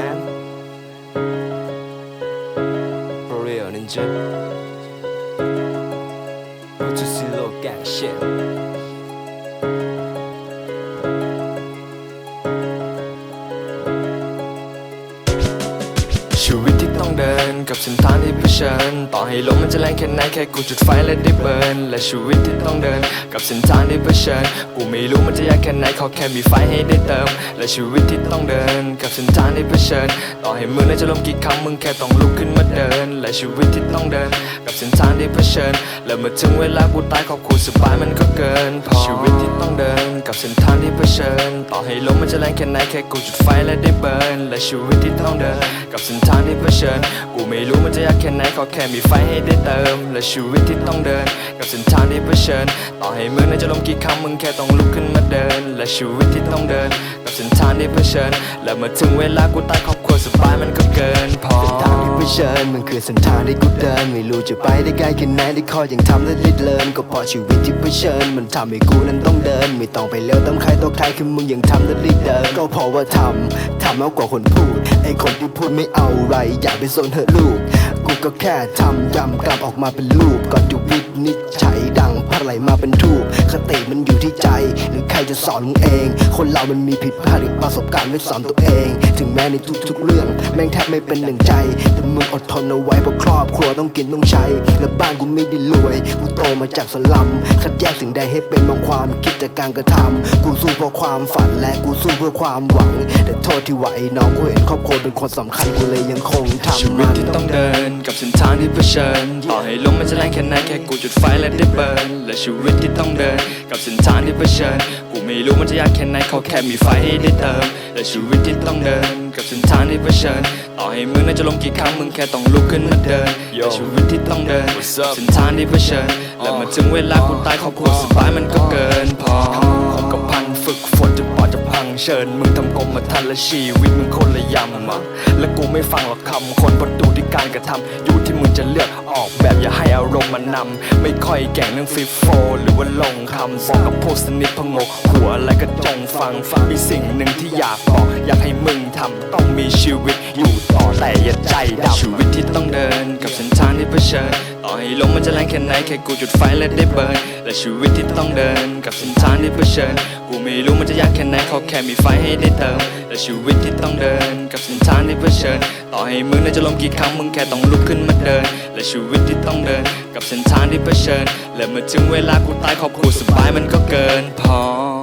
man. For real, ninja. Go to see look at shit. กับเส้นทางที่เผชิญ ต่อให้ลมมันจะแรงแค่ไหนแค่กูจุดไฟและได้เบิร์นและชีวิตที่ต้องเดิน กับเส้นทางที่เผชิญ กูไม่รู้มันจะยากแค่ไหนขอแค่มีไฟให้ได้เติม และชีวิตที่ต้องเดิน กับเส้นทางที่เผชิญ ต่อให้มือนั้นจะล้มกี่ครั้งมึงแค่ต้องลุกขึ้นมาเดิน และชีวิตที่ต้องเดิน กับเส้นทางที่เผชิญ และเมื่อถึงเวลากูตายขอบคุณสบายมันก็เกินพอชีวิตที่ต้องเดิน กับเส้นทางที่เผชิญ ต่อให้ลมมันจะแรงแค่ไหนแค่กูจุดไฟและได้เบิร์นและชีวิตที่ต้องเดิน กับเส้นทางที่เผชิญ ไม่รู้มันจะยากแค่ไหนขอแค่มีไฟให้ได้เติม และชีวิตที่ต้องเดิน กับเส้นทางที่เผชิญ ต่อให้มือนั้นจะล้มกี่ครั้งมึงแค่ต้องลุกขึ้นมาเดิน และชีวิตที่ต้องเดิน กับเส้นทางที่เผชิญ และเมื่อถึงเวลากูตายขอบครัว สบายมันก็เกินพอเส้นทางที่เผชิญมันคือเส้นทางที่กูเดิน ไม่รู้จะไปได้ไกลแค่ไหนได้คอยยังทำและลิดเลินก็เพราะชีวิตที่เผชิญ มันทำให้กูนั้นต้องเดิน ไม่ต้องไปเลี้ยวตามใครต่อใครคือมึงยังทำและรีบเดินก็เพราะว่าทำทำมากกว่าคนพูดไอคนที่พูดไม่เอาไร อย่าไปสนเถอลูก กูก็แค่ทำยำกลับออกมาเป็นรูปก่อนจะวินิจฉัยดังพัด ไหลมาเป็นทูบคติมันอยู่ที่ใจ หรือใครจะสอนมึงเอง คนเรามันมีผิดพลาดหรือประสบการณ์ไม่สอนตัวเอง ถึงแม้ในทุกๆเรื่อง แม่งแทบไม่เป็นหนึ่งใจ แต่มึงอดทนเอาไว้เพราะครอบครัวต้องกินต้องใช้ และบ้านกูไม่ได้รวยกูโตมาจากสลัมคัดแยกสิ่งใดให้เป็นบางความคิดจากการกระทำกูสู้เพื่อความฝันและกูสู้เพื่อความหวัง แต่โทษที่ว่าไอ้น้องกูเห็นครอบครัวเป็นคนสำคัญกูเลยยังคงทำชีวิตที่ต้องเดิน กับเส้นทางที่เผชิญต่อให้ลมมันจะแรงแค่ไหนแค่กูจุดไฟและได้เบิร์นและชีวิตที่ต้องเดิน กับเส้นทางที่เผชิญกูไม่รู้มันจะยากแค่ไหนเขาแค่มีไฟให้ได้เติมและชีวิตที่ต้องเดิน กับเส้นทางที่เผชิญต่อให้มึงนั้นจะล้มกี่ครั้งมึงแค่ต้องลุกขึ้นมาเดินและชีวิตที่ต้องเดินกับเส้นทางที่เผชิญและเมื่อถึงเวลากูตายครอบครัวสบายมันก็เกินพอ ชิญ มึงทำกรมมาทันและชีวิตมึงคนละยำอะและกูไม่ฟังหรอกคำคนเพระดูที่การกระทำอยู่ที่มึงจะเลือกออกแบบอย่าให้อารมณ์มันนำไม่ค่อยแก่งเรื่องฟิฟโฟ หรือว่าลงคำบอกกับพวกสนิทพงกหัวอะไรก็จงฟังฟังมีสิ่งหนึ่งที่อยากบอก อยากให้มึงทำต้องมีชีวิตอยู่ต่อแต่อย่าใจดำชีวิตที่ต้องเดินกับเส้นทางที่เผชิญ ต่อให้ลมมันจะแรงแค่ไหนแค่กูจุดไฟและได้เบิร์นและชีวิตที่ต้องเดิน กับเส้นทางที่เผชิญ กูไม่รู้มันจะยากแค่ไหนเขาแค่มีไฟให้ได้เติมและชีวิตที่ต้องเดิน กับเส้นทางที่เผชิญ ต่อให้มือนั้นจะล้มกี่ครั้งมึงแค่ต้องลุกขึ้นมาเดิน และชีวิตที่ต้องเดิน กับเส้นทางที่เผชิญ และเมื่อถึงเวลากูตายครอบครัวสบายมันก็เกินพอ